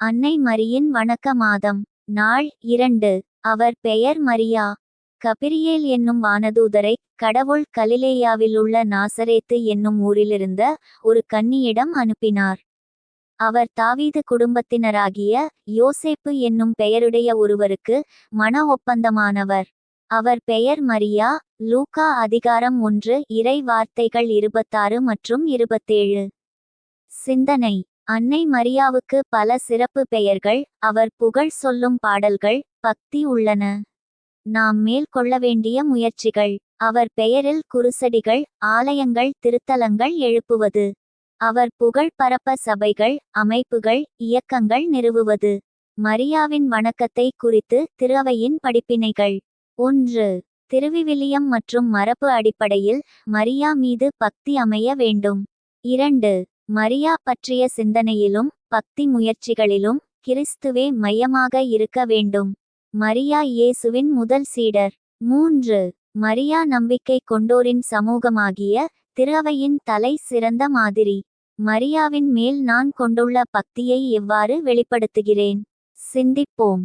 அன்னை மரியின் வணக்க மாதம் நாள் இரண்டு. அவர் பெயர் மரியா. கபிரியேல் என்னும் வானதூதரை கடவுள் கலிலேயாவில் உள்ள நாசரேத்து என்னும் ஊரிலிருந்த ஒரு கன்னியிடம் அனுப்பினார். அவர் தாவீது குடும்பத்தினராகிய யோசேப்பு என்னும் பெயருடைய ஒருவருக்கு மன ஒப்பந்தமானவர். அவர் பெயர் மரியா. லூகா அதிகாரம் ஒன்று. இறை வார்த்தைகள் இருபத்தாறு மற்றும் இருபத்தேழு. சிந்தனை. அன்னை மரியாவுக்கு பல சிறப்பு பெயர்கள் அவர் புகழ் சொல்லும் பாடல்கள் பக்தி உள்ளன. நாம் மேற்கொள்ள வேண்டிய முயற்சிகள் அவர் பெயரில் குருசடிகள் ஆலயங்கள் திருத்தலங்கள் எழுப்புவது. அவர் புகழ் பரப்ப சபைகள் அமைப்புகள் இயக்கங்கள் நிறுவுவது. மரியாவின் வணக்கத்தை குறித்து திருவையின் படிப்பினைகள். ஒன்று திருவிவிலியம் மற்றும் மரபு அடிப்படையில் மரியா மீது பக்தி அமைய வேண்டும். இரண்டு மரியா பற்றிய சிந்தனையிலும் பக்தி முயற்சிகளிலும் கிறிஸ்துவே மையமாக இருக்க வேண்டும். மரியா இயேசுவின் முதல் சீடர். மூன்று. மரியா நம்பிக்கை கொண்டோரின் சமூகமாகிய திருவையின் தலை சிறந்த மாதிரி. மரியாவின் மேல் நான் கொண்டுள்ள பக்தியை எவ்வாறு வெளிப்படுத்துகிறேன்? சிந்திப்போம்.